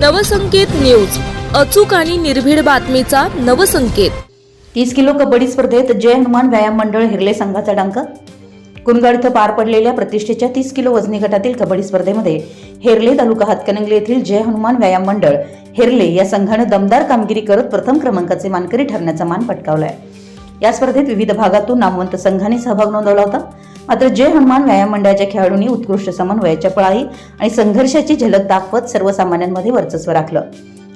Navsanket news. अचूक आणि निर्भीड बातमीचा नवसंकेत. तीस किलो कबड्डी स्पर्धेत जय हनुमान व्यायाम मंडळ हिरले संघाचा डांक. कुनगाड इथं पार पडलेल्या प्रतिष्ठेच्या तीस किलो वजनी गटातील कबड्डी स्पर्धेमध्ये हेरले तालुका हातकणंगले येथील जय हनुमान व्यायाम मंडळ हेरले या संघानं दमदार कामगिरी करत प्रथम क्रमांकाचे मानकरी ठरण्याचा मान पटकावलाय. या स्पर्धेत विविध भागातून नामवंत संघाने सहभाग नोंदवला होता. मात्र जय हनुमान व्यायाम मंडळाच्या खेळाडूंनी उत्कृष्ट समन्वयाच्या चपळाई आणि संघर्षाची झलक दाखवत सर्वसामान्यांमध्ये वर्चस्व राखलं.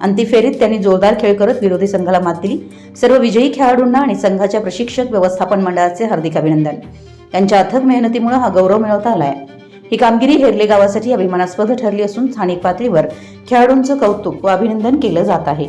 अंतिम फेरीत त्यांनी जोरदार खेळ करत विरोधी संघाला मात दिली. सर्व विजयी खेळाडूंना आणि संघाच्या प्रशिक्षक व्यवस्थापन मंडळाचे हार्दिक अभिनंदन. त्यांच्या अथक मेहनतीमुळे हा गौरव मिळवता आहे ही कामगिरी हेरले गावासाठी अभिमानास्पद ठरली असून स्थानिक पातळीवर खेळाडूंचं कौतुक व अभिनंदन केलं जात आहे.